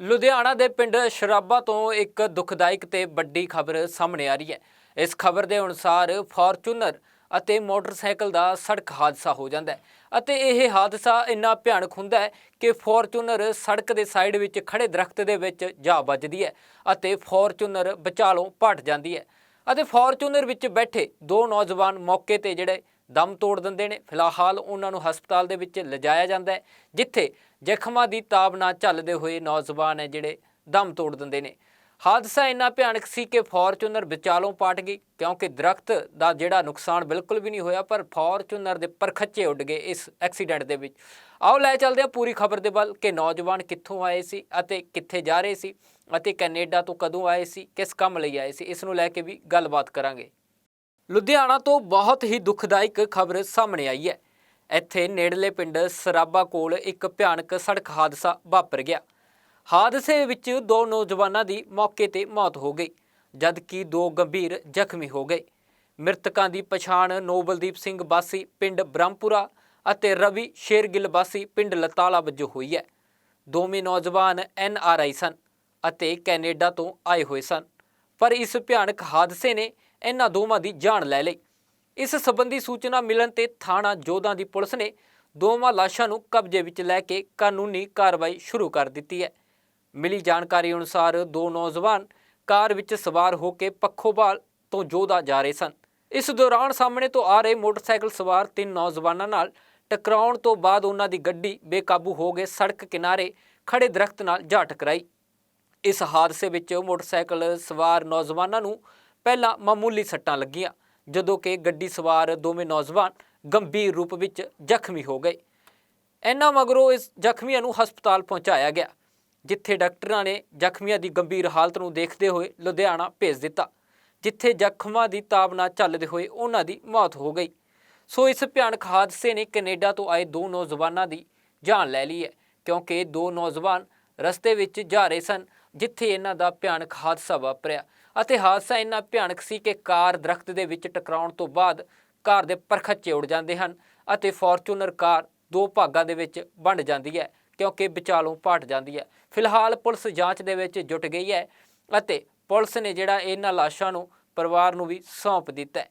ਲੁਧਿਆਣਾ ਦੇ ਪਿੰਡ ਸ਼ਰਾਬਾ ਤੋਂ ਇੱਕ ਦੁਖਦਾਇਕ ਤੇ ਵੱਡੀ ਖਬਰ ਸਾਹਮਣੇ ਆ ਰਹੀ ਹੈ। ਇਸ ਖਬਰ ਦੇ ਅਨੁਸਾਰ ਫੋਰਚੂਨਰ ਅਤੇ ਮੋਟਰਸਾਈਕਲ ਦਾ ਸੜਕ ਹਾਦਸਾ ਹੋ ਜਾਂਦਾ ਹੈ ਅਤੇ ਇਹ ਹਾਦਸਾ ਇੰਨਾ ਭਿਆਨਕ ਹੁੰਦਾ ਹੈ ਕਿ ਫੋਰਚੂਨਰ ਸੜਕ ਦੇ ਸਾਈਡ ਵਿੱਚ ਖੜੇ ਦਰਖਤ ਦੇ ਵਿੱਚ ਜਾ ਵੱਜਦੀ ਹੈ ਅਤੇ ਫੋਰਚੂਨਰ ਵਿਚਾਲੋਂ ਪਟ ਜਾਂਦੀ ਹੈ ਅਤੇ ਫੋਰਚੂਨਰ ਵਿੱਚ ਬੈਠੇ ਦੋ ਨੌਜਵਾਨ ਮੌਕੇ ਤੇ ਜਿਹੜੇ ਦਮ ਤੋੜ ਦਿੰਦੇ ਨੇ। ਫਿਲਹਾਲ ਉਹਨਾਂ ਨੂੰ ਹਸਪਤਾਲ ਦੇ ਵਿੱਚ ਲਿਜਾਇਆ ਜਾਂਦਾ ਹੈ, ਜਿੱਥੇ ਜ਼ਖਮਾਂ ਦੀ ਤਾਬ ਨਾਲ ਝੱਲਦੇ ਹੋਏ ਨੌਜਵਾਨ ਹੈ ਜਿਹੜੇ ਦਮ ਤੋੜ ਦਿੰਦੇ ਨੇ। ਹਾਦਸਾ ਇੰਨਾ ਭਿਆਨਕ ਸੀ ਕਿ ਫੋਰਚੂਨਰ ਵਿਚਾਲੋਂ ਪਾਟ ਗਈ, ਕਿਉਂਕਿ ਦਰਖਤ ਦਾ ਜਿਹੜਾ ਨੁਕਸਾਨ ਬਿਲਕੁਲ ਵੀ ਨਹੀਂ ਹੋਇਆ, ਪਰ ਫੋਰਚੂਨਰ ਦੇ ਪਰਖੱਚੇ ਉੱਡ ਗਏ ਇਸ ਐਕਸੀਡੈਂਟ ਦੇ ਵਿੱਚ। ਆਓ ਲੈ ਚੱਲਦੇ ਹਾਂ ਪੂਰੀ ਖਬਰ ਦੇ ਵੱਲ ਕਿ ਨੌਜਵਾਨ ਕਿੱਥੋਂ ਆਏ ਸੀ ਅਤੇ ਕਿੱਥੇ ਜਾ ਰਹੇ ਸੀ ਅਤੇ ਕੈਨੇਡਾ ਤੋਂ ਕਦੋਂ ਆਏ ਸੀ, ਕਿਸ ਕੰਮ ਲਈ ਆਏ ਸੀ, ਇਸ ਨੂੰ ਲੈ ਕੇ ਵੀ ਗੱਲਬਾਤ ਕਰਾਂਗੇ। ਲੁਧਿਆਣਾ ਤੋਂ ਬਹੁਤ ਹੀ ਦੁਖਦਾਇਕ ਖਬਰ ਸਾਹਮਣੇ ਆਈ ਹੈ। ਇੱਥੇ ਨੇੜਲੇ ਪਿੰਡ ਸਰਾਬਾ ਕੋਲ ਇੱਕ ਭਿਆਨਕ ਸੜਕ ਹਾਦਸਾ ਵਾਪਰ ਗਿਆ। ਹਾਦਸੇ ਵਿੱਚ ਦੋ ਨੌਜਵਾਨਾਂ ਦੀ ਮੌਕੇ ਤੇ ਮੌਤ ਹੋ ਗਈ, ਜਦਕਿ ਦੋ ਗੰਭੀਰ ਜ਼ਖਮੀ ਹੋ ਗਏ। ਮ੍ਰਿਤਕਾਂ ਦੀ ਪਛਾਣ ਨੋਬਲਦੀਪ ਸਿੰਘ ਬਾਸੀ ਪਿੰਡ ਬ੍ਰਹਮਪੁਰਾ ਅਤੇ ਰਵੀ ਸ਼ੇਰਗਿੱਲ ਬਾਸੀ ਪਿੰਡ ਲਤਾਲਾ ਵਜੋਂ ਹੋਈ ਹੈ। ਦੋਵੇਂ ਨੌਜਵਾਨ ਐਨ ਆਰ ਆਈ ਸਨ ਅਤੇ ਕੈਨੇਡਾ ਤੋਂ ਆਏ ਹੋਏ ਸਨ। ਪਰ ਇਸ ਭਿਆਨਕ ਹਾਦਸੇ ਨੇ ਇਹਨਾਂ ਦੋਵਾਂ ਦੀ ਜਾਨ ਲੈ ਲਈ। ਇਸ ਸਬੰਧੀ ਸੂਚਨਾ ਮਿਲਣ ਤੇ ਥਾਣਾ ਜੋਧਾਂ ਦੀ ਪੁਲਿਸ ਨੇ ਦੋਵਾਂ ਲਾਸ਼ਾਂ ਨੂੰ ਕਬਜ਼ੇ ਵਿੱਚ ਲੈ ਕੇ ਕਾਨੂੰਨੀ ਕਾਰਵਾਈ ਸ਼ੁਰੂ ਕਰ ਦਿੱਤੀ ਹੈ। ਮਿਲੀ ਜਾਣਕਾਰੀ ਅਨੁਸਾਰ ਦੋ ਨੌਜਵਾਨ ਕਾਰ ਵਿੱਚ ਸਵਾਰ ਹੋ ਕੇ ਪੱਖੋਵਾਲ ਤੋਂ ਜੋਧਾ ਜਾ ਰਹੇ ਸਨ। ਇਸ ਦੌਰਾਨ ਸਾਹਮਣੇ ਤੋਂ ਆ ਰਹੇ ਮੋਟਰਸਾਈਕਲ ਸਵਾਰ ਤਿੰਨ ਨੌਜਵਾਨਾਂ ਨਾਲ ਟਕਰਾਉਣ ਤੋਂ ਬਾਅਦ ਉਹਨਾਂ ਦੀ ਗੱਡੀ ਬੇਕਾਬੂ ਹੋ ਕੇ ਸੜਕ ਕਿਨਾਰੇ ਖੜੇ ਦਰਖਤ ਨਾਲ ਜਾ ਟਕਰਾਈ। ਇਸ ਹਾਦਸੇ ਵਿੱਚ ਮੋਟਰਸਾਈਕਲ ਸਵਾਰ ਨੌਜਵਾਨਾਂ ਨੂੰ ਪਹਿਲਾਂ ਮਾਮੂਲੀ ਸੱਟਾਂ ਲੱਗੀਆਂ, ਜਦੋਂ ਕਿ ਗੱਡੀ ਸਵਾਰ ਦੋਵੇਂ ਨੌਜਵਾਨ ਗੰਭੀਰ ਰੂਪ ਵਿੱਚ ਜ਼ਖਮੀ ਹੋ ਗਏ। ਇਹਨਾਂ ਮਗਰੋਂ ਇਸ ਜ਼ਖਮੀਆਂ ਨੂੰ ਹਸਪਤਾਲ ਪਹੁੰਚਾਇਆ ਗਿਆ, ਜਿੱਥੇ ਡਾਕਟਰਾਂ ਨੇ ਜ਼ਖਮੀਆਂ ਦੀ ਗੰਭੀਰ ਹਾਲਤ ਨੂੰ ਦੇਖਦੇ ਹੋਏ ਲੁਧਿਆਣਾ ਭੇਜ ਦਿੱਤਾ, ਜਿੱਥੇ ਜ਼ਖਮਾਂ ਦੀ ਤਾਬ ਚੱਲਦੇ ਹੋਏ ਉਹਨਾਂ ਦੀ ਮੌਤ ਹੋ ਗਈ। ਸੋ ਇਸ ਭਿਆਨਕ ਹਾਦਸੇ ਨੇ ਕੈਨੇਡਾ ਤੋਂ ਆਏ ਦੋ ਨੌਜਵਾਨਾਂ ਦੀ ਜਾਨ ਲੈ ਲਈ ਹੈ, ਕਿਉਂਕਿ ਦੋ ਨੌਜਵਾਨ ਰਸਤੇ ਵਿੱਚ ਜਾ ਰਹੇ ਸਨ ਜਿੱਥੇ ਇਹਨਾਂ ਦਾ ਭਿਆਨਕ ਹਾਦਸਾ ਵਾਪਰਿਆ ਅਤੇ ਹਾਦਸਾ ਇੰਨਾ ਭਿਆਨਕ ਸੀ ਕਿ ਕਾਰ ਦਰਖਤ ਦੇ ਵਿੱਚ ਟਕਰਾਉਣ ਤੋਂ ਬਾਅਦ ਕਾਰ ਦੇ ਪਰਖੱਚੇ ਉੱਡ ਜਾਂਦੇ ਹਨ ਅਤੇ ਫੋਰਚੂਨਰ ਕਾਰ ਦੋ ਭਾਗਾਂ ਦੇ ਵਿੱਚ ਵੰਡ ਜਾਂਦੀ ਹੈ, ਕਿਉਂਕਿ ਵਿਚਾਲੋਂ ਪਾਟ ਜਾਂਦੀ ਹੈ। ਫਿਲਹਾਲ ਪੁਲਿਸ ਜਾਂਚ ਦੇ ਵਿੱਚ ਜੁਟ ਗਈ ਹੈ ਅਤੇ ਪੁਲਿਸ ਨੇ ਜਿਹੜਾ ਇਹਨਾਂ ਲਾਸ਼ਾਂ ਨੂੰ ਪਰਿਵਾਰ ਨੂੰ ਵੀ ਸੌਂਪ ਦਿੱਤਾ ਹੈ।